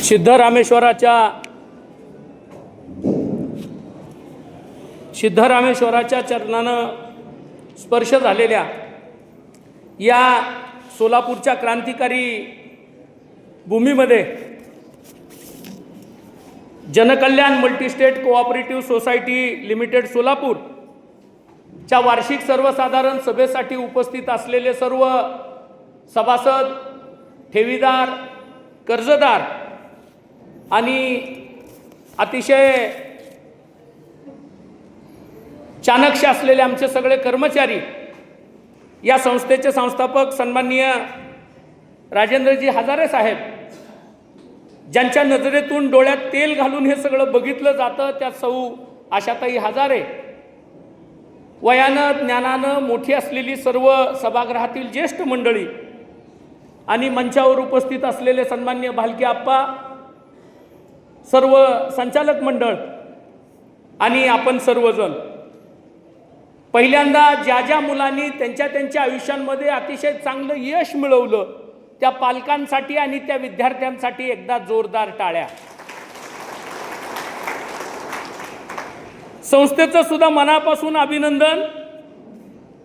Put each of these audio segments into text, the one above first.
सिद्धरामेश्वराच्या सिद्धरामेश्वराच्या चरणानं स्पर्श झालेल्या या सोलापूरच्या क्रांतिकारी भूमीमध्ये Jankalyan multistate cooperative society limited Solapur च्या वार्षिक सर्वसाधारण सभेसाठी उपस्थित असलेले सर्व सभासद ठेवीदार कर्जदार. आणि अतिशय चाणक्य असलेले आमचे सगळे कर्मचारी या संस्थेचे संस्थापक सन्माननीय राजेंद्रजी हजारे साहेब ज्यांच्या नजरेतून डोळ्यात तेल घालून हे सगळं बघितलं जातं त्या सौ आशाताई हजारे. वयानं ज्ञानानं मोठी असलेली सर्व सभागृहातील ज्येष्ठ मंडळी आणि मंचावर उपस्थित असलेले सन्मान्य भालके आप्पा सर्व संचालक मंडळ आणि आपण सर्वजण. पहिल्यांदा ज्या ज्या मुलांनी त्यांच्या त्यांच्या आयुष्यांमध्ये अतिशय चांगलं यश मिळवलं त्या पालकांसाठी आणि त्या विद्यार्थ्यांसाठी एकदा जोरदार टाळ्या. संस्थेचं सुद्धा मनापासून अभिनंदन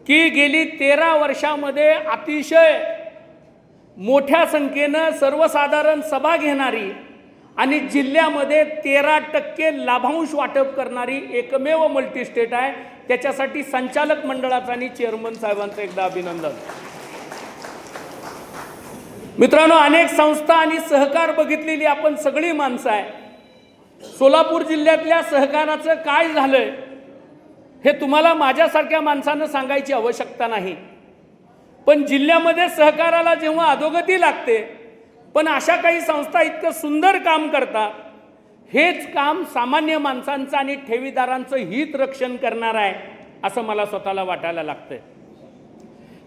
की गेली तेरा वर्षामध्ये अतिशय मोठ्या संख्येनं सर्वसाधारण सभा घेणारी आणि जिल्ह्यामध्ये तेरा टक्के लाभांश वाटप करणारी एकमेव मल्टीस्टेट आहे. त्याच्यासाठी संचालक मंडळाचं आणि चेअरमन साहेबांचं एकदा अभिनंदन. मित्रांनो अनेक संस्था आणि सहकार बघितलेली आपण सगळी माणसं आहे. सोलापूर जिल्ह्यातल्या सहकाराचं काय झालंय हे तुम्हाला माझ्यासारख्या माणसानं सांगायची आवश्यकता नाही. पण जिल्ह्यामध्ये सहकाराला जेव्हा अधोगती लागते पण अशा काही संस्था इतकं सुंदर काम करतात हेच काम सामान्य माणसांचं आणि ठेवीदारांचं हित रक्षण करणार आहे असं मला स्वतःला वाटायला लागतंय.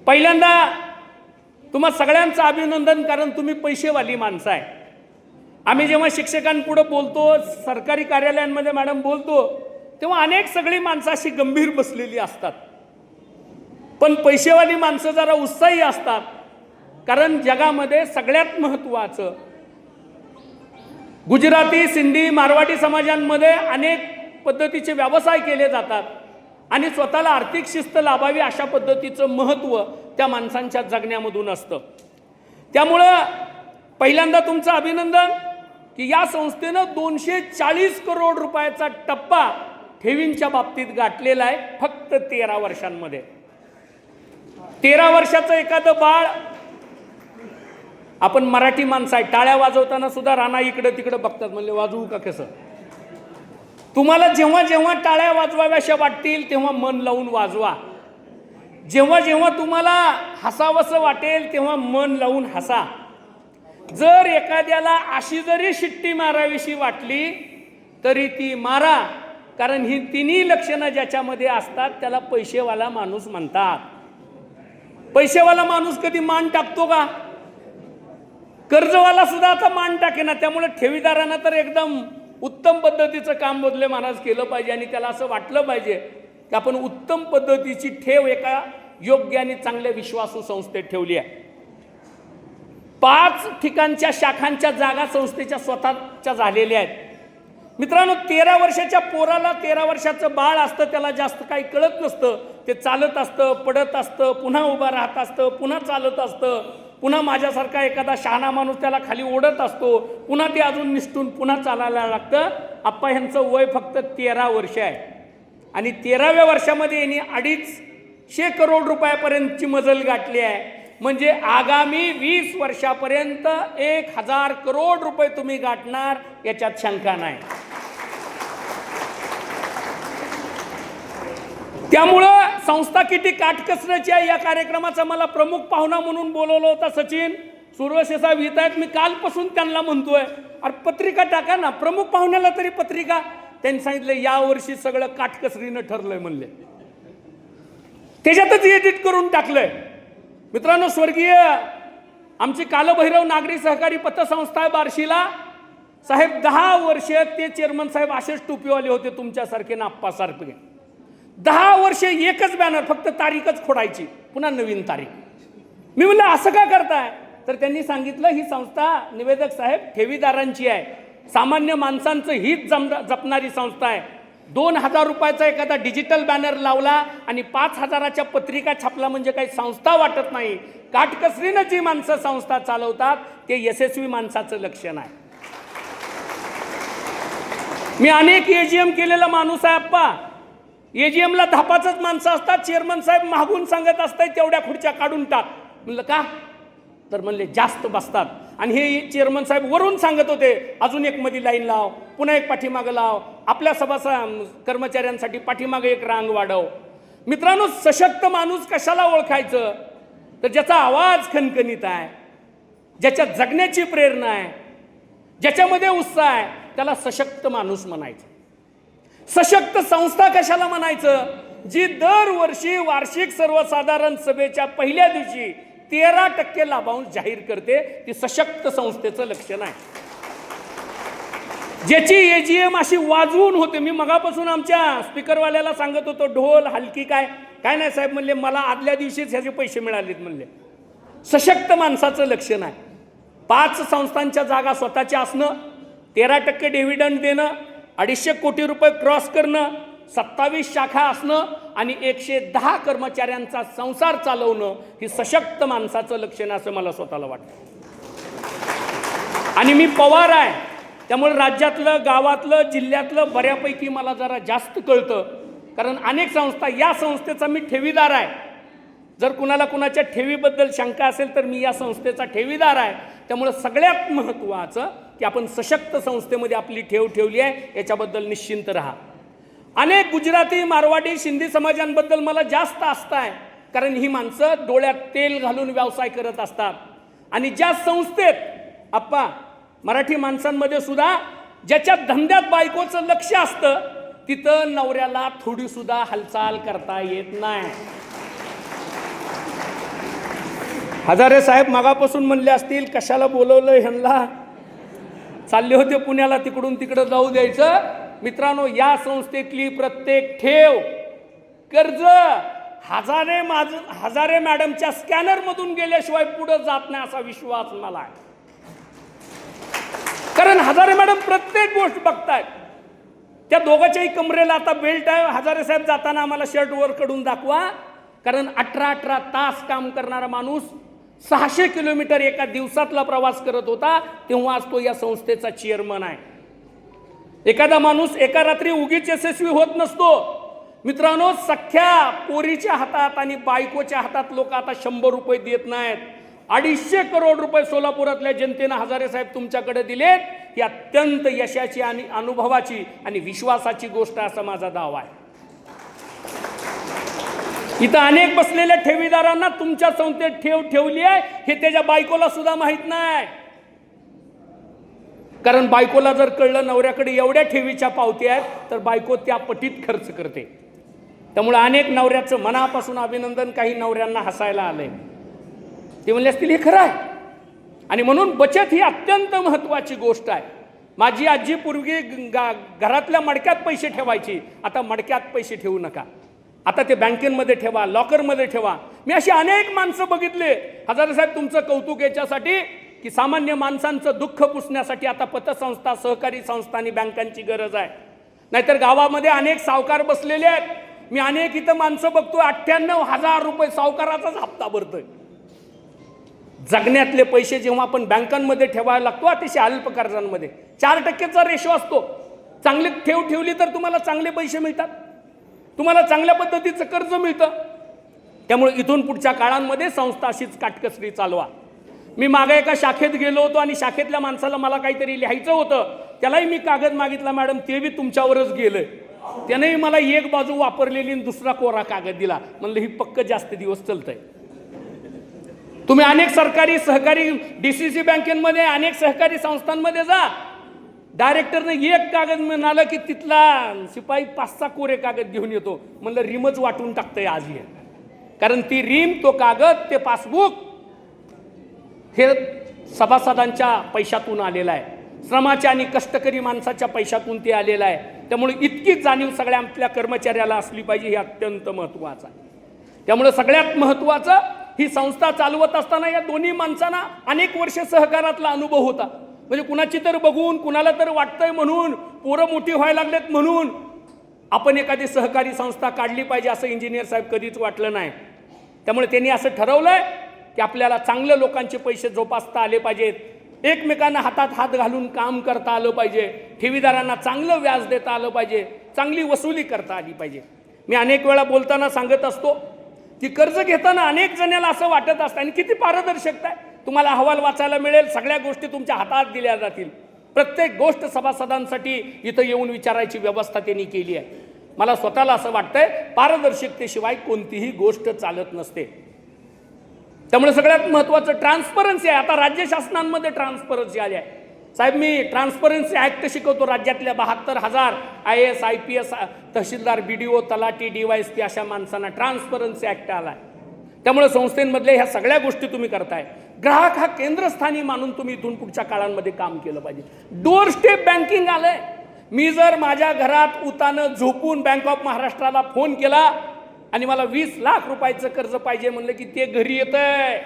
पहिल्यांदा तुम्हा सगळ्यांचं अभिनंदन कारण तुम्ही पैसेवाली माणसं आहे. आम्ही जेव्हा शिक्षकांपुढं बोलतो सरकारी कार्यालयांमध्ये मॅडम बोलतो तेव्हा अनेक सगळी माणसं अशी गंभीर बसलेली असतात. पण पैसेवाली माणसं जरा उत्साही असतात. कारण जगामध्ये सगळ्यात महत्त्वाचं गुजराती सिंधी मारवाडी समाजांमध्ये अनेक पद्धतीचे व्यवसाय केले जातात. आणि स्वतःला आर्थिक शिस्त लाभावी अशा पद्धतीचं महत्त्व त्या माणसांच्या जगण्यामधून असतं. त्यामुळं पहिल्यांदा तुमचं अभिनंदन की या संस्थेनं दोनशे चाळीस करोड रुपयाचा टप्पा ठेवींच्या बाबतीत गाठलेला आहे फक्त तेरा वर्षांमध्ये. तेरा वर्षाचं एखादं बाळ आपण मराठी माणसं आहे टाळ्या वाजवताना सुद्धा राणा इकडं तिकडं बघतात म्हणले वाजवू का कसं? तुम्हाला जेव्हा जेव्हा टाळ्या वाजवाव्याशा वाटतील तेव्हा मन लावून वाजवा. जेव्हा जेव्हा तुम्हाला हसावंसं वाटेल तेव्हा मन लावून हसा. जर एखाद्याला अशी जरी शिट्टी मारावीशी वाटली तरी ती मारा. कारण ही तिन्ही लक्षणं ज्याच्यामध्ये असतात त्याला पैसेवाला माणूस म्हणतात. पैसेवाला माणूस कधी मान टाकतो का? कर्जवाला सुद्धा आता मान टाकेना त्यामुळे ठेवीदारांना तर एकदम उत्तम पद्धतीचं काम बदले महाराज केलं पाहिजे आणि त्याला असं वाटलं पाहिजे की आपण उत्तम पद्धतीची ठेव एका योग्य आणि चांगल्या विश्वासू संस्थेत ठेवली आहे. पाच ठिकाणच्या शाखांच्या जागा संस्थेच्या स्वतःच्या झालेल्या आहेत. मित्रांनो तेरा वर्षाच्या पोराला तेरा वर्षाचं बाळ असतं त्याला जास्त काही कळत नसतं. ते चालत असतं पडत असतं पुन्हा उभं राहत असतं पुन्हा चालत असतं. पुन्हा माझ्यासारखा एखादा शहाणा माणूस त्याला खाली ओढत असतो. पुन्हा ते अजून निष्ठून पुन्हा चालायला लागतं. आप्पा ह्यांचं वय फक्त तेरा वर्ष आहे. आणि तेराव्या वर्षामध्ये यांनी अडीचशे करोड रुपयापर्यंतची मजल गाठली आहे. म्हणजे आगामी वीस वर्षापर्यंत एक हजार करोड रुपये तुम्ही गाठणार याच्यात शंका नाही. त्यामुळं संस्था किती काटकसराची आहे या कार्यक्रमाचा मला प्रमुख पाहुणा म्हणून बोलवलं होता सचिन. सुरवशे साहेब येत आहेत. मी कालपासून त्यांना म्हणतोय. अरे पत्रिका टाका ना. प्रमुख पाहुण्याला तरी पत्रिका. त्यांनी सांगितलं यावर्षी सगळं काटकसरीनं ठरलंय म्हणले. त्याच्यातच एडिट करून टाकलंय. मित्रांनो स्वर्गीय आमची कालभैरव नागरी सहकारी पतसंस्था आहे बार्शीला साहेब दहा वर्ष ते चेअरमन साहेब असेच टोपीवाले होते तुमच्यासारखे नाप्पासारखे दहा वर्ष एकच बॅनर फक्त तारीखच खोडायची. पुन्हा नवीन तारीख. मी म्हणलं असं का करताय? तर त्यांनी सांगितलं ही संस्था निवेदक साहेब ठेवीदारांची आहे. सामान्य माणसांचं हित जम जपणारी संस्था आहे. दोन हजार रुपयाचा एखादा डिजिटल बॅनर लावला आणि पाच हजाराच्या पत्रिका छापला म्हणजे काही संस्था वाटत नाही. काटकसरीनं जी माणसं संस्था चालवतात ते यशस्वी माणसाचं लक्षण आहे. मी अनेक एजीएम केलेला माणूस आहे अप्पा एजीएमला धापाचंच माणसं असतात. चेअरमन साहेब मागून सांगत असतात तेवढ्या खुर्च्या काढून टाक. म्हणलं का? तर म्हणले जास्त बसतात. आणि हे चेअरमन साहेब वरून सांगत होते अजून एक मधी लाईन लाव पुन्हा एक पाठीमागं लाव. आपल्या सभासा कर्मचाऱ्यांसाठी पाठीमागं एक रांग वाढव. मित्रांनो सशक्त माणूस कशाला ओळखायचं? तर ज्याचा आवाज खणखणीत आहे ज्याच्यात जगण्याची प्रेरणा आहे ज्याच्यामध्ये उत्साह आहे त्याला सशक्त माणूस म्हणायचं. सशक्त संस्था कशाला म्हणायचं? जी दरवर्षी वार्षिक सर्वसाधारण सभेच्या पहिल्या दिवशी तेरा टक्के लाभांश जाहीर करते ती सशक्त संस्थेचं लक्षण आहे ज्याची एजीएम अशी वाजवून होते मी मगापासून आमच्या स्पीकरवाल्याला सांगत होतो ढोल हलकी काय? काय नाही साहेब म्हणले मला आदल्या दिवशीच ह्याचे पैसे मिळालेत म्हणले. सशक्त माणसाचं लक्षण आहे पाच संस्थांच्या जागा स्वतःच्या असणं तेरा टक्के डिव्हिडंड देणं अडीचशे कोटी रुपये क्रॉस करणं सत्तावीस शाखा असणं आणि एकशे दहा कर्मचाऱ्यांचा संसार चालवणं ही सशक्त माणसाचं लक्षण असं मला स्वतःला वाटतं. आणि मी पवार आहे. त्यामुळे राज्यातलं गावातलं जिल्ह्यातलं बऱ्यापैकी मला जरा जास्त कळतं. कारण अनेक संस्था या संस्थेचा मी ठेवीदार आहे. जर कुणाला कुणाच्या ठेवीबद्दल शंका असेल तर मी या संस्थेचा ठेवीदार आहे. त्यामुळं सगळ्यात महत्त्वाचं की आपण सशक्त संस्थेमध्ये आपली ठेव ठेवली आहे याच्याबद्दल निश्चिंत राहा. अनेक गुजराती मारवाडी शिंदे समाजांबद्दल मला जास्त आस्था आहे. कारण ही माणसं डोळ्यात तेल घालून व्यवसाय करत असतात. आणि ज्या संस्थेत आप्पा मराठी माणसांमध्ये सुद्धा ज्याच्या धंद्यात बायकोचं लक्ष असतं तिथं नवऱ्याला थोडीसुद्धा हालचाल करता येत नाही. हजारे साहेब मागापासून म्हणले असतील कशाला बोलवलं ह्यांना? चालले होते पुण्याला तिकडून तिकडं जाऊ द्यायचं. मित्रांनो या संस्थेतली प्रत्येक ठेव कर्ज हजारे माझ हजारे मॅडमच्या स्कॅनरमधून गेल्याशिवाय पुढं जात नाही असा विश्वास मला आहे. कारण हजारे मॅडम प्रत्येक गोष्ट बघतायत. त्या दोघांच्याही कमरेला आता बेल्ट आहे. हजारे साहेब जाताना आम्हाला शर्ट वर कडून दाखवा. कारण अठरा अठरा तास काम करणारा माणूस सहाशे किलोमीटर एका दिवसातला प्रवास करत होता तेव्हाच तो या संस्थेचा चेअरमन आहे. एखादा माणूस एका रात्री उगीच यशस्वी होत नसतो. मित्रांनो सख्या पोरीच्या हातात आणि बायकोच्या हातात लोक आता शंभर रुपये देत नाहीत. अडीचशे करोड रुपये सोलापुरातल्या जनतेनं हजारे साहेब तुमच्याकडे दिलेत. ही अत्यंत यशाची आणि अनुभवाची आणि विश्वासाची गोष्ट असा माझा दावा आहे. इथं अनेक बसलेल्या ठेवीदारांना तुमच्या संस्थेत ठेव ठेवली आहे हे त्याच्या बायकोला सुद्धा माहीत नाही. कारण बायकोला जर कळलं नवऱ्याकडे एवढ्या ठेवीच्या पावती आहेत तर बायको त्या पटीत खर्च करते. त्यामुळे अनेक नवऱ्याचं मनापासून अभिनंदन काही नवऱ्यांना हसायला आलंय. ते म्हणले असतील हे खरं आहे. आणि म्हणून बचत ही अत्यंत महत्त्वाची गोष्ट आहे. माझी आजी पूर्वी गा घरातल्या मडक्यात पैसे ठेवायची. आता मडक्यात पैसे ठेवू नका. आता ते बँकेमध्ये ठेवा लॉकरमध्ये ठेवा. मी अशी अनेक माणसं बघितले. हजारे साहेब तुमचं कौतुक याच्यासाठी की सामान्य माणसांचं दुःख पुसण्यासाठी आता पतसंस्था सहकारी संस्था आणि बँकांची गरज आहे. नाहीतर गावामध्ये अनेक सावकार बसलेले आहेत. मी अनेक इथं माणसं बघतोय अठ्ठ्याण्णव हजार रुपये सावकाराचाच हप्ता भरतोय. जगण्यातले पैसे जेव्हा आपण बँकांमध्ये ठेवायला लागतो अतिशय अल्प कर्जांमध्ये. चार टक्केचा रेशो असतो. चांगली ठेव ठेवली तर तुम्हाला चांगले पैसे मिळतात. तुम्हाला चांगल्या पद्धतीचं कर्ज मिळतं. त्यामुळे इथून पुढच्या काळांमध्ये संस्था अशीच काटकसरी चालवा. मी मागे एका शाखेत गेलो होतो आणि शाखेतल्या माणसाला मला काहीतरी लिहायचं होतं. त्यालाही मी कागद मागितला मॅडम ते बी तुमच्यावरच गेलं त्यानेही मला एक बाजू वापरलेली आणि दुसरा कोरा कागद दिला. म्हणलं ही पक्क जास्त दिवस चालतंय. तुम्ही अनेक सरकारी सहकारी डी सी सी बँकेमध्ये अनेक सहकारी संस्थांमध्ये जा. डायरेक्टरनं एक कागद म्हणालं की तिथला शिपाई पाच सहा कोरे कागद घेऊन येतो. म्हणलं रिमच वाटून टाकतंय आज हे. कारण ती रिम तो कागद ते पासबुक हे सभासदांच्या पैशातून आलेलं आहे. श्रमाच्या आणि कष्टकरी माणसाच्या पैशातून ते आलेलं आहे. त्यामुळे इतकी जाणीव सगळ्या आपल्या कर्मचाऱ्याला असली पाहिजे हे अत्यंत महत्त्वाचं आहे. त्यामुळे सगळ्यात महत्त्वाचं ही संस्था चालवत असताना या दोन्ही माणसांना अनेक वर्ष सहकारातला अनुभव होता. म्हणजे कुणाची तर बघून कुणाला तर वाटतंय म्हणून पोरं मोठी व्हायला लागलेत म्हणून आपण एखादी सहकारी संस्था काढली पाहिजे असं इंजिनियर साहेब कधीच वाटलं नाही. त्यामुळे त्यांनी असं ठरवलंय की आपल्याला चांगल्या लोकांचे पैसे जोपासता आले पाहिजेत. एकमेकांना हातात हात घालून काम करता आलं पाहिजे. ठेवीदारांना चांगलं व्याज देता आलं पाहिजे. चांगली वसुली करता आली पाहिजे. मी अनेक वेळा बोलताना सांगत असतो की कर्ज घेताना अनेक जणांना असं वाटत असतं आणि किती पारदर्शकता आहे. तुम्हाला अहवाल वाचायला मिळेल सगळ्या गोष्टी तुमच्या हातात दिल्या जातील. प्रत्येक गोष्ट सभासदांसाठी इथं येऊन विचारायची व्यवस्था त्यांनी केली आहे. मला स्वतःला असं वाटतंय पारदर्शकतेशिवाय कोणतीही गोष्ट चालत नसते. त्यामुळे सगळ्यात महत्त्वाचं ट्रान्सपरन्सी आहे. आता राज्य शासनांमध्ये ट्रान्सपरन्सी आली आहे. साहेब मी ट्रान्सपरन्सी ॲक्ट शिकवतो राज्यातल्या बहात्तर हजार I S I P S tehsildar B D O तलाटी डी वाय एस पी अशा माणसांना ट्रान्सपरन्सी ॲक्ट आला आहे त्यामुळे संस्थेमधल्या ह्या सगळ्या गोष्टी तुम्ही करताय. ग्राहक हा केंद्रस्थानी मानून तुम्ही इथून पुढच्या काळांमध्ये काम केलं पाहिजे. डोअर स्टेप बँकिंग आलंय. मी जर माझ्या घरात उतानं झोपून बँक ऑफ महाराष्ट्राला फोन केला आणि मला वीस लाख रुपयाचं कर्ज पाहिजे म्हणलं की ते घरी येतंय.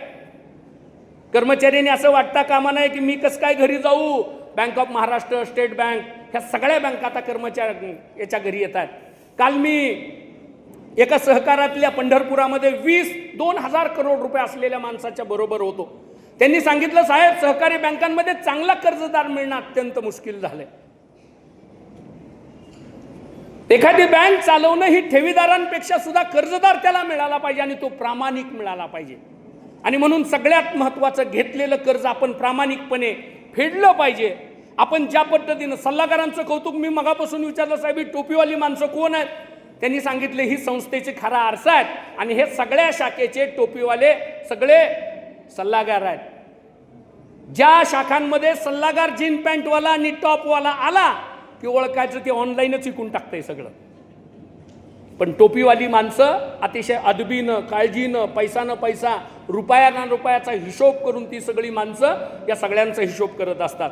कर्मचाऱ्यांनी असं वाटता कामा नाही की मी कसं काय घरी जाऊ? Bank of Maharashtra state bank ह्या सगळ्या बँका आता कर्मचारी याच्या घरी येतात. काल मी एका सहकारातल्या पंढरपुरामध्ये वीस दोन हजार करोड रुपये असलेल्या माणसाच्या बरोबर होतो. त्यांनी सांगितलं साहेब सहकारी बँकांमध्ये चांगला कर्जदार मिळणं अत्यंत मुश्किल झालंय. एखादी बँक चालवणं ही ठेवीदारांपेक्षा सुद्धा कर्जदार त्याला मिळाला पाहिजे आणि तो प्रामाणिक मिळाला पाहिजे. आणि म्हणून सगळ्यात महत्त्वाचं घेतलेलं कर्ज आपण प्रामाणिकपणे फेडलं पाहिजे. आपण ज्या पद्धतीनं सल्लागारांचं कौतुक मी मगापासून विचारलं साहेब ही टोपीवाली माणसं कोण आहेत? त्यांनी सांगितले ही संस्थेचे खरा आरसा आहेत आणि हे सगळ्या शाखेचे टोपीवाले सगळे सल्लागार आहेत. ज्या शाखांमध्ये सल्लागार जीन पॅन्टवाला आणि टॉपवाला आला की ओळखायचं ते ऑनलाईनच विकून टाकतंय सगळं. पण टोपीवाली माणसं अतिशय अदबीनं काळजीनं पैसा न पैसा रुपया ना रुपयाचा हिशोब करून ती सगळी माणसं या सगळ्यांचा हिशोब करत असतात.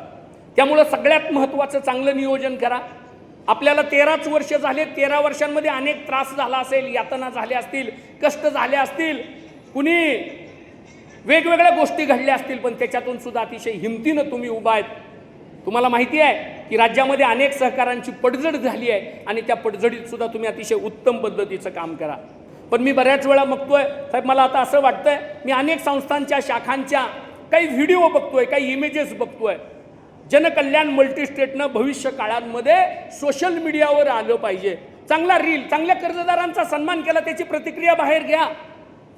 त्यामुळं सगळ्यात महत्त्वाचं चांगलं नियोजन करा. आपल्याला तेराच वर्ष झाले तेरा वर्षांमध्ये अनेक त्रास झाला असेल यातना झाल्या असतील कष्ट झाले असतील कुणी वेगवेगळ्या गोष्टी घडल्या असतील पण त्याच्यातून सुद्धा अतिशय हिमतीनं तुम्ही उभा आहेत. तुम्हाला माहिती आहे की राज्यामध्ये अनेक सहकारांची पडझड झाली आहे आणि त्या पडझडीत सुद्धा तुम्ही अतिशय उत्तम पद्धतीचं काम करा. पण मी बऱ्याच वेळा बघतोय साहेब मला आता असं वाटतंय मी अनेक संस्थांच्या शाखांच्या काही व्हिडिओ बघतोय काही इमेजेस बघतोय. जनकल्याण मल्टीस्टेटनं भविष्य काळांमध्ये सोशल मीडियावर आलं पाहिजे. चांगला रील चांगल्या कर्जदारांचा सन्मान केला त्याची प्रतिक्रिया बाहेर घ्या.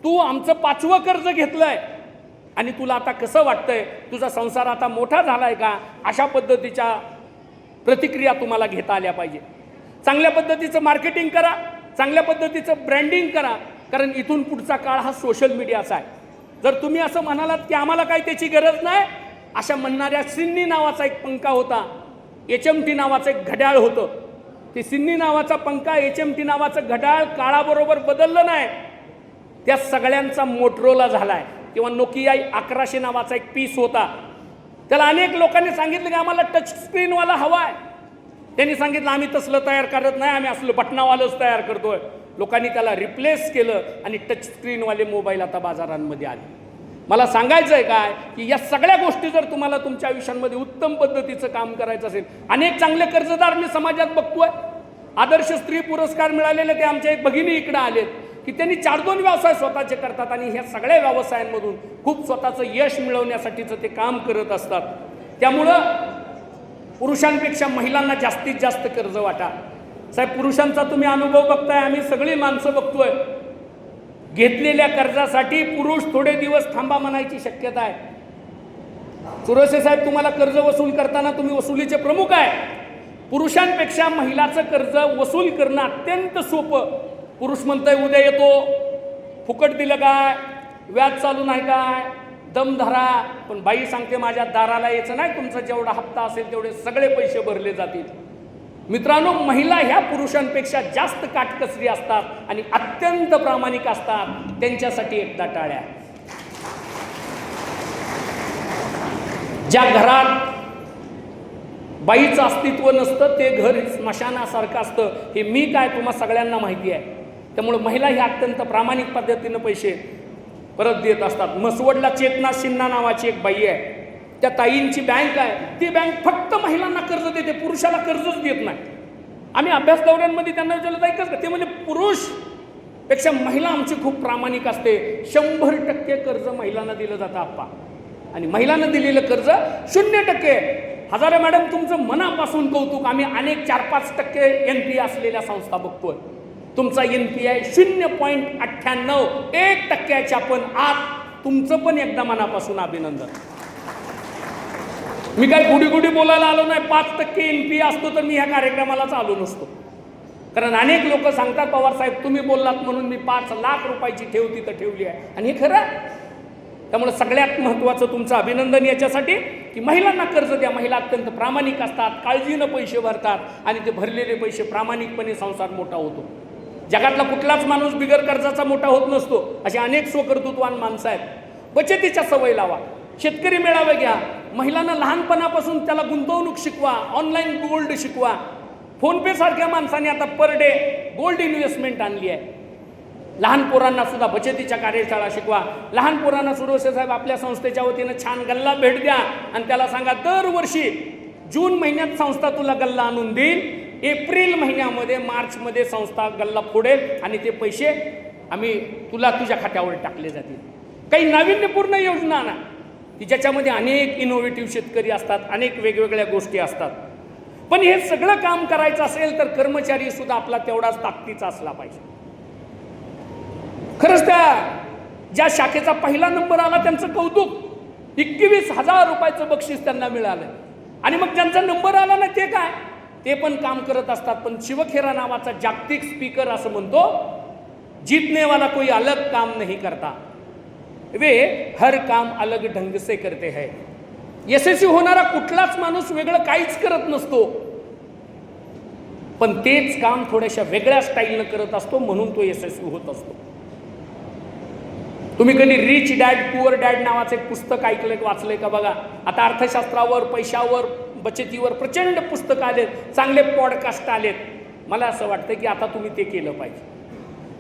तू आमचं पाचवं कर्ज घेतलंय. आणि तुला आता कसं वाटतंय? तुझा संसार आता मोठा झालाय का? अशा पद्धतीच्या प्रतिक्रिया तुम्हाला घेता आल्या पाहिजे. चांगल्या पद्धतीचं मार्केटिंग करा चांगल्या पद्धतीचं ब्रँडिंग करा कारण इथून पुढचा काळ हा सोशल मीडियाचा आहे. जर तुम्ही असं म्हणालात की आम्हाला काही त्याची गरज नाही अशा म्हणणाऱ्या सिन्नी नावाचा एक पंखा होता. एच एम टी नावाचं एक घड्याळ होतं. ते सिन्नी नावाचा पंखा एच एम टी नावाचं घड्याळ काळाबरोबर बदललं नाही. त्या सगळ्यांचा मोटरोला झाला आहे किंवा नोकिया अकराशे नावाचा एक पीस होता. त्याला अनेक लोकांनी सांगितलं की आम्हाला टच स्क्रीनवाला हवा आहे त्यांनी सांगितलं आम्ही तसलं तयार करत नाही. आम्ही असलं बटनावालंच तयार करतोय. लोकांनी त्याला रिप्लेस केलं आणि टच स्क्रीनवाले मोबाईल आता बाजारांमध्ये आले. मला सांगायचं आहे काय की या सगळ्या गोष्टी जर तुम्हाला तुमच्या आयुष्यांमध्ये उत्तम पद्धतीचं काम करायचं असेल अनेक चांगले कर्जदार मी समाजात बघतोय. आदर्श स्त्री पुरस्कार मिळालेले ते आमच्या एक भगिनी इकडे आलेत की त्यांनी चार दोन व्यवसाय स्वतःचे करतात आणि ह्या सगळ्या व्यवसायांमधून खूप स्वतःचं यश मिळवण्यासाठीचं ते काम करत असतात. त्यामुळं पुरुषांपेक्षा महिलांना जास्तीत जास्त कर्ज वाटा. साहेब पुरुषांचा तुम्ही अनुभव बघताय आम्ही सगळी माणसं बघतोय. घेतलेल्या कर्जासाठी पुरुष थोडे दिवस थांबा म्हणायची शक्यता आहे. सुरसे साहेब तुम्हाला कर्ज वसूल करताना तुम्ही वसुलीचे प्रमुख आहे. पुरुषांपेक्षा महिलाचं कर्ज वसूल करणं अत्यंत सोपं. पुरुष म्हणतंय उद्या येतो. फुकट दिलं काय? व्याज चालू नाही काय? दम धरा. पण बाई सांगते माझ्या दाराला यायचं नाही. तुमचा जेवढा हप्ता असेल तेवढे सगळे पैसे भरले जातील. मित्रांनो महिला ह्या पुरुषांपेक्षा जास्त काटकसरी असतात आणि अत्यंत प्रामाणिक असतात. त्यांच्यासाठी एकदा टाळ्या. ज्या घरात बाईचं अस्तित्व नसतं ते घर स्मशानासारखं असतं. हे मी काय तुम्हा सगळ्यांना माहिती आहे? त्यामुळे महिला ह्या अत्यंत प्रामाणिक पद्धतीनं पैसे परत देत असतात. मसवडला चेतना सिन्हा नावाची एक बाई आहे. त्या ताईंची बँक आहे ती बँक फक्त महिलांना कर्ज देते पुरुषाला कर्जच देत नाही. आम्ही अभ्यास दौऱ्यांमध्ये त्यांना विचारलं जाईल का? ते म्हणजे पुरुषपेक्षा महिला आमची खूप प्रामाणिक असते. शंभर टक्के कर्ज महिलांना दिलं जातं आप्पा. आणि महिलांना दिलेलं कर्ज शून्य टक्के. हजारे मॅडम तुमचं मनापासून कौतुक. आम्ही अनेक चार पाच टक्के एन पी असलेल्या संस्था बघतोय. तुमचा एन पी आय शून्य पॉईंट अठ्ठ्याण्णव एक टक्क्याच्या पण आत तुमचं पण एकदा मनापासून अभिनंदन. मी काय गुढी गुढी बोलायला आलो नाही. पाच टक्के एन पी असतो तर मी ह्या कार्यक्रमालाच आलो नसतो. कारण अनेक लोक सांगतात पवार साहेब तुम्ही बोललात म्हणून मी पाच लाख रुपयाची ठेव तिथं ठेवली आहे. आणि हे खरं त्यामुळे सगळ्यात महत्त्वाचं तुमचं अभिनंदन याच्यासाठी की महिलांना कर्ज द्या. महिला अत्यंत प्रामाणिक असतात काळजीनं पैसे भरतात आणि ते भरलेले पैसे प्रामाणिकपणे संसार मोठा होतो. जगातला कुठलाच माणूस बिगर कर्जाचा मोठा होत नसतो. असे अनेक स्वकर्तृत्वान माणसं आहेत. बचतीच्या सवय लावा. शेतकरी मेळावे घ्या. महिलांना लहानपणापासून त्याला गुंतवणूक शिकवा ऑनलाईन गोल्ड शिकवा. फोनपे सारख्या माणसाने आता पर डे गोल्ड इन्व्हेस्टमेंट आणली आहे. लहान पोरांना सुद्धा बचतीच्या कार्यशाळा शिकवा. लहान पोरांना सुरवसे साहेब आपल्या संस्थेच्या वतीनं छान गल्ला भेट द्या आणि त्याला सांगा दरवर्षी जून महिन्यात संस्था तुला गल्ला आणून देईल. एप्रिल महिन्यामध्ये मार्चमध्ये संस्था गल्ला फोडेल आणि ते पैसे आम्ही तुला तुझ्या खात्यावर टाकले जातील. काही नाविन्यपूर्ण योजना ना की ज्याच्यामध्ये अनेक इनोव्हेटिव्ह शेतकरी असतात अनेक वेगवेगळ्या गोष्टी असतात. पण हे सगळं काम करायचं असेल तर कर्मचारी सुद्धा आपला तेवढाच ताकदीचा असला पाहिजे. खरंच त्या ज्या शाखेचा पहिला नंबर आला त्यांचं कौतुक. एकवीस हजार रुपयाचं बक्षीस त्यांना मिळालं. आणि मग ज्यांचा नंबर आला ना ते काय? ते पण काम करत असतात. पण शिवखेरा नावाचा जागतिक स्पीकर असं म्हणतो जीतनेवाला कोई अलग काम नाही करता. वे हर काम अलग ढंग से करते है। यशस्वी होणारा कुठलाच माणूस वेगळं काहीच करत नसतो. पण तेच काम थोड्याशा वेगळ्या स्टाईलनं करत असतो म्हणून तो यशस्वी होत असतो. तुम्ही कधी रिच डॅड पुअर डॅड नावाचं एक पुस्तक ऐकलंय का वाचलंय का बघा? आता अर्थशास्त्रावर पैशावर बचतीवर प्रचंड पुस्तकं आलेत चांगले पॉडकास्ट आलेत. मला असं वाटतं की आता तुम्ही ते केलं पाहिजे.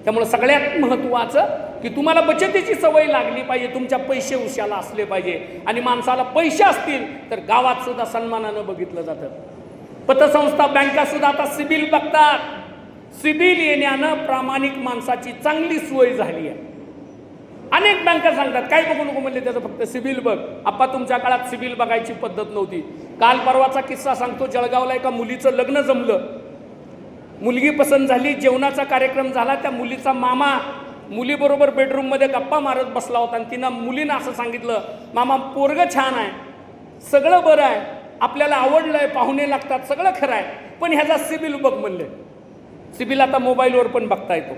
त्यामुळे सगळ्यात महत्त्वाचं की तुम्हाला बचतीची सवय लागली पाहिजे तुमच्या पैसे उशाला असले पाहिजे. आणि माणसाला पैसे असतील तर गावात सुद्धा सन्मानानं बघितलं जातं. पतसंस्था बँका सुद्धा आता सिबिल बघतात. सिबिल येण्यानं प्रामाणिक माणसाची चांगली सोय झाली आहे. अनेक बँका सांगतात काय बघू नको म्हणले त्याचं फक्त सिबिल बघ. आप्पा तुमच्या काळात सिबिल बघायची पद्धत नव्हती. काल परवाचा किस्सा सांगतो जळगावला एका मुलीचं लग्न जमलं. मुलगी पसंत झाली जेवणाचा कार्यक्रम झाला त्या मुलीचा मामा मुलीबरोबर बेडरूममध्ये गप्पा मारत बसला होता आणि तिनं मुलीनं असं सांगितलं मामा पोरगं छान आहे. सगळं बरं आहे. आपल्याला आवडलं आहे पाहुणे लागतात सगळं खरं आहे. पण ह्याचा सिबिल बघ म्हणले. सिबिल आता मोबाईलवर पण बघता येतो.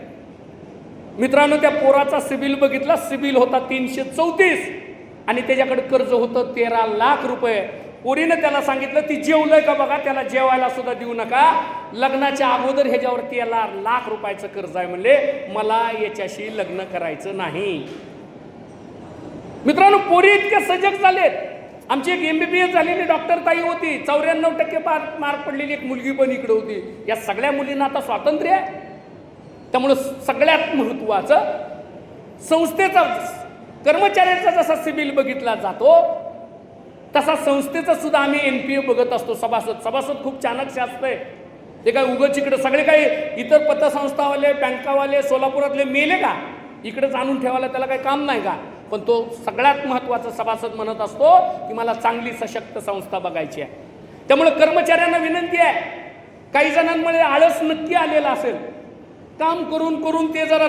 मित्रांनो त्या पोराचा सिबिल बघितला. सिबिल होता तीनशे चौतीस. आणि त्याच्याकडे कर्ज होतं तेरा लाख रुपये. पोरीनं त्याला सांगितलं ती जेवलंय का बघा त्याला जेवायला सुद्धा देऊ नका. लग्नाच्या अगोदर ह्याच्यावरती याला लाख रुपयाचं कर्ज आहे म्हणले मला याच्याशी लग्न करायचं नाही. मित्रांनो पोरी इतक्या सजग झालेत. आमची एक एमबीबीएस झालेली डॉक्टर ताई होती. चौऱ्याण्णव टक्के पार मार्क पडलेली एक मुलगी पण इकडे होती. या सगळ्या मुलींना आता स्वातंत्र्य आहे. त्यामुळं सगळ्यात महत्त्वाचं संस्थेचा कर्मचाऱ्यांचा जसा सिबिल बघितला जातो तसा संस्थेचं सुद्धा आम्ही एन पी ए बघत असतो सभासद. सभासद खूप चाणक्य असतंय ते काय उगच इकडं सगळे काही इतर पतसंस्थावाले बँकावाले सोलापुरातले मेले का? इकडेच आणून ठेवायला त्याला काही काम नाही का? पण तो सगळ्यात महत्त्वाचा सभासद म्हणत असतो की मला चांगली सशक्त संस्था बघायची आहे. त्यामुळे कर्मचाऱ्यांना विनंती आहे. काही जणांमध्ये आळस नक्की आलेला असेल. काम करून करून ते जरा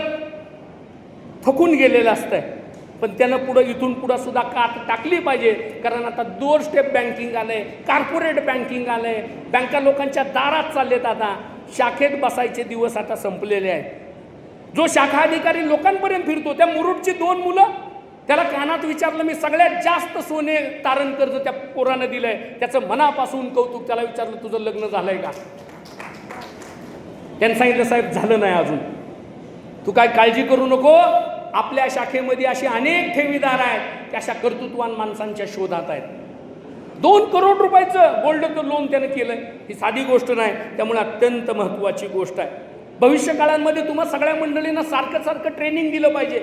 थकून गेलेलं असतंय. पण त्यानं पुढं इथून पुढं सुद्धा कात टाकली पाहिजे. कारण आता दोन स्टेप बँकिंग आलंय कॉर्पोरेट बँकिंग आलंय. बँका लोकांच्या दारात चाललेत आता. शाखेत बसायचे दिवस आता संपलेले आहेत. जो शाखा अधिकारी लोकांपर्यंत फिरतो त्या मुरुडची दोन मुलं त्याला कानात विचारलं मी सगळ्यात जास्त सोने तारण कर्ज त्या पोरानं दिलंय. त्याचं मनापासून कौतुक त्याला विचारलं तुझं लग्न झालंय का? त्यांनी सांगितलं साहेब झालं नाही अजून. तू काय काळजी करू नको. आपल्या शाखेमध्ये असे अनेक ठेवीदार आहेत की अशा कर्तृत्वान माणसांच्या शोधात आहेत. दोन करोड रुपयाचं गोल्डचं लोन त्यानं केलं ही साधी गोष्ट नाही त्यामुळे अत्यंत महत्त्वाची गोष्ट आहे. भविष्य काळांमध्ये तुम्हा सगळ्या मंडळींना सारखं सारखं ट्रेनिंग दिलं पाहिजे.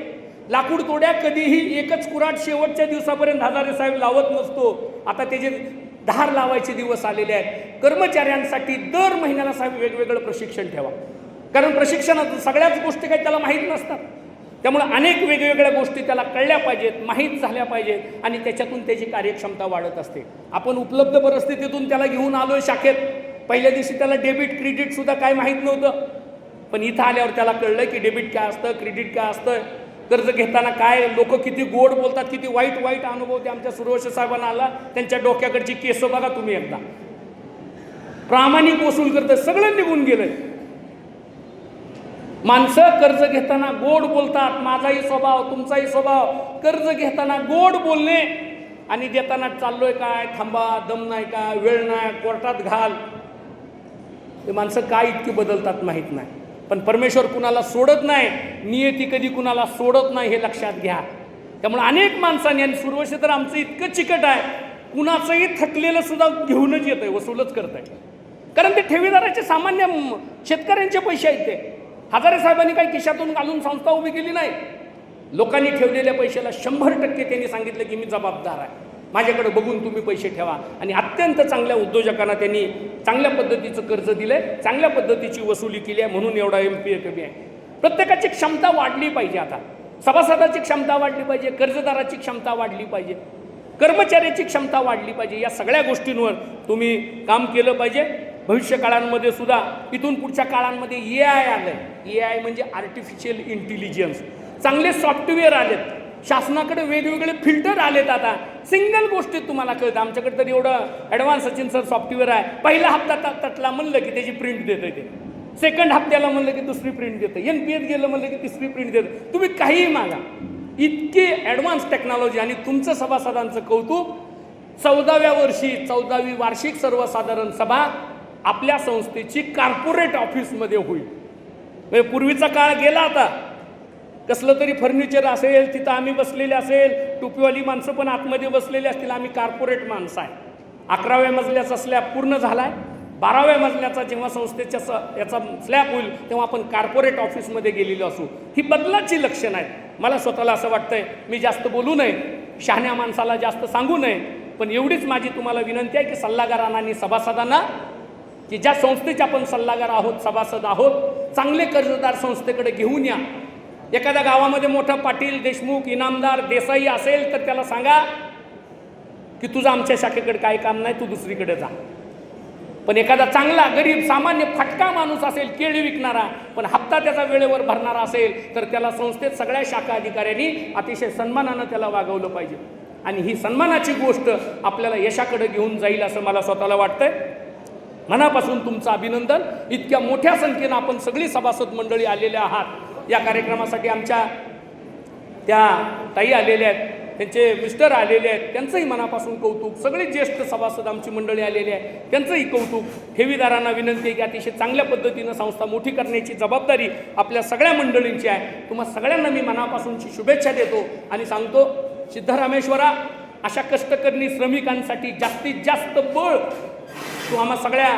लाकूड तोड्या कधीही एकच कुराट शेवटच्या दिवसापर्यंत हजारे साहेब लावत नसतो. आता त्याचे धार लावायचे दिवस आलेले आहेत. कर्मचाऱ्यांसाठी दर महिन्याला साहेब वेगवेगळं प्रशिक्षण ठेवा. कारण प्रशिक्षणात सगळ्याच गोष्टी काही त्याला माहीत नसतात. त्यामुळे अनेक वेगवेगळ्या गोष्टी त्याला कळल्या पाहिजेत माहीत झाल्या पाहिजेत आणि त्याच्यातून त्याची कार्यक्षमता वाढत असते. आपण उपलब्ध परिस्थितीतून त्याला घेऊन आलोय शाखेत. पहिल्या दिवशी त्याला डेबिट क्रेडिटसुद्धा काय माहीत नव्हतं. पण इथं आल्यावर त्याला कळलं की डेबिट काय असतं क्रेडिट काय असतं. कर्ज घेताना काय लोक किती गोड बोलतात किती वाईट वाईट अनुभव ते आमच्या सुरवश साहेबांना आला. त्यांच्या डोक्याकडची केसं बघा तुम्ही एकदा. प्रामाणिक वसूल करतं सगळं निघून गेलं माणसं कर्ज घेताना गोड बोलतात माझाही स्वभाव तुमचाही स्वभाव. कर्ज घेताना गोड बोलणे आणि देताना चाललोय काय थांबा दम नाही का वेळ नाही कोर्टात घाल. ते माणसं काय इतकी बदलतात माहीत नाही. पण परमेश्वर कुणाला सोडत नाही नियती कधी कुणाला सोडत नाही हे लक्षात घ्या. त्यामुळे अनेक माणसांनी आणि सुरवशी तर आमचं इतकं चिकट आहे कुणाचंही थकलेलं सुद्धा घेऊनच येत आहे वसूलच करत आहे कारण ते ठेवीदाराचे सामान्य शेतकऱ्यांचे पैसे आहेत ते. हजारे साहेबांनी काही खिशातून घालून संस्था उभी केली नाही. लोकांनी ठेवलेल्या पैशाला शंभर टक्के त्यांनी सांगितलं की मी जबाबदार आहे. माझ्याकडे बघून तुम्ही पैसे ठेवा. आणि अत्यंत चांगल्या उद्योजकांना त्यांनी चांगल्या पद्धतीचं कर्ज दिलंय चांगल्या पद्धतीची वसुली केली आहे म्हणून एवढा एम पी ए कमी आहे. प्रत्येकाची क्षमता वाढली पाहिजे आता. सभासदाची क्षमता वाढली पाहिजे कर्जदाराची क्षमता वाढली पाहिजे कर्मचाऱ्याची क्षमता वाढली पाहिजे या सगळ्या गोष्टींवर तुम्ही काम केलं पाहिजे. भविष्य काळांमध्ये सुद्धा इथून पुढच्या काळांमध्ये ए आय आलं ए आय म्हणजे आर्टिफिशियल इंटेलिजन्स चांगले सॉफ्टवेअर आलेत. शासनाकडे वेगवेगळे फिल्टर आलेत आता. सिंगल गोष्टीत तुम्हाला कळतं. आमच्याकडे तर एवढं ॲडव्हान्स सचिन सर सॉफ्टवेअर आहे. पहिला हप्ता त- तटला म्हणलं की त्याची प्रिंट देतं ते. सेकंड हप्त्याला म्हणलं की दुसरी प्रिंट देतं एन पी एत गेलं म्हणलं की तिसरी प्रिंट देतं तुम्ही काहीही मागा. इतकी ॲडव्हान्स टेक्नॉलॉजी आणि तुमचं सभासदांचं कौतुक. चौदाव्या वर्षी चौदावी वार्षिक सर्वसाधारण सभा. आपल्या संस्थेची कार्पोरेट ऑफिसमध्ये होईल. म्हणजे पूर्वीचा काळ गेला आता. कसलं तरी फर्निचर असेल तिथं आम्ही बसलेले असेल टोपीवाली माणसं पण आतमध्ये बसलेली असतील आम्ही कार्पोरेट माणसं आहे. अकराव्या मजल्याचा स्लॅब पूर्ण झाला आहे बाराव्या मजल्याचा जेव्हा संस्थेच्या स याचा स्लॅब होईल तेव्हा आपण कार्पोरेट ऑफिसमध्ये गेलेलो असू. ही बदलाची लक्षणं आहेत. मला स्वतःला असं वाटतंय मी जास्त बोलू नये शहाण्या माणसाला जास्त सांगू नये पण एवढीच माझी तुम्हाला विनंती आहे की सल्लागारांना आणि सभासदांना की ज्या संस्थेचे आपण सल्लागार आहोत सभासद आहोत चांगले कर्जदार संस्थेकडे घेऊन या. एखाद्या गावामध्ये मोठा पाटील देशमुख इनामदार देसाई असेल तर त्याला सांगा की तुझं आमच्या शाखेकडे काय काम नाही तू दुसरीकडे जा. पण एखादा चांगला गरीब सामान्य फटका माणूस असेल केळी विकणारा पण हप्ता त्याचा वेळेवर भरणारा असेल तर त्याला संस्थेत सगळ्या शाखा अधिकाऱ्यांनी अतिशय सन्मानानं त्याला वागवलं पाहिजे. आणि ही सन्मानाची गोष्ट आपल्याला यशाकडे घेऊन जाईल असं मला स्वतःला वाटतंय. मनापासून तुमचं अभिनंदन. इतक्या मोठ्या संख्येनं आपण सगळी सभासद मंडळी आलेल्या आहात. या कार्यक्रमासाठी आमच्या त्या ताई आलेल्या आहेत त्यांचे मिस्टर आलेले आहेत त्यांचंही मनापासून कौतुक. सगळे ज्येष्ठ सभासद आमची मंडळी आलेली आहे त्यांचंही कौतुक. ठेवीदारांना विनंती आहे की अतिशय चांगल्या पद्धतीनं संस्था मोठी करण्याची जबाबदारी आपल्या सगळ्या मंडळींची आहे. तुम्हा सगळ्यांना मी मनापासूनची शुभेच्छा देतो आणि सांगतो सिद्धरामेश्वरा अशा कष्टकर्णी श्रमिकांसाठी जास्तीत जास्त बळ तू आम्हा सगळ्या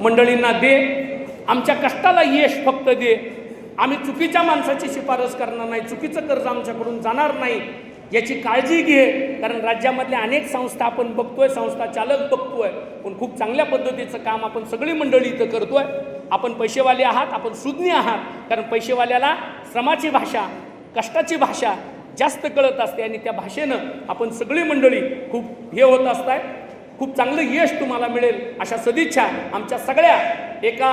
मंडळींना दे. आमच्या कष्टाला यश फक्त दे. आम्ही चुकीच्या माणसाची शिफारस करणार नाही चुकीचं कर्ज आमच्याकडून जाणार नाही याची काळजी घे. कारण राज्यामधल्या अनेक संस्था आपण बघतोय संस्था चालक बघतोय पण खूप चांगल्या पद्धतीचं काम आपण सगळी मंडळी इथं करतोय. आपण पैसेवाले आहात आपण सुज्ञ आहात. कारण पैसेवाल्याला श्रमाची भाषा कष्टाची भाषा जास्त कळत असते आणि त्या भाषेनं आपण सगळी मंडळी खूप हे होत असताय. खूप चांगलं यश तुम्हाला मिळेल अशा सदिच्छा आमच्या सगळ्या एका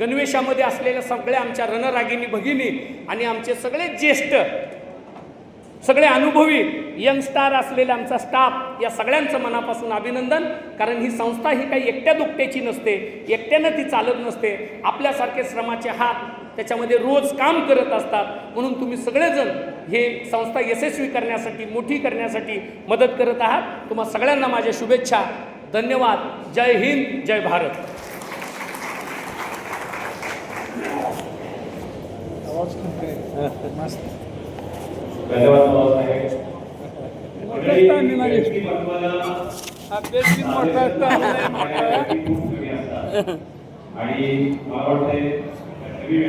गणवेशामध्ये असलेल्या सगळ्या आमच्या रणरागिनी भगिनी आणि आमचे सगळे ज्येष्ठ सगळे अनुभवी यंगस्टार असलेला आमचा स्टाफ या सगळ्यांचं मनापासून अभिनंदन. कारण ही संस्था ही काही एकट्या दुकट्याची नसते एकट्यानं ती चालत नसते. आपल्यासारखे श्रमाचे हात त्याच्यामध्ये रोज काम करत असतात. म्हणून तुम्ही सगळेजण हे संस्था यशस्वी करण्यासाठी मोठी करण्यासाठी मदत करत आहात. तुम्हा सगळ्यांना माझ्या शुभेच्छा. धन्यवाद. जय हिंद जय भारत. धन्यवाद आणि मला वाटतंय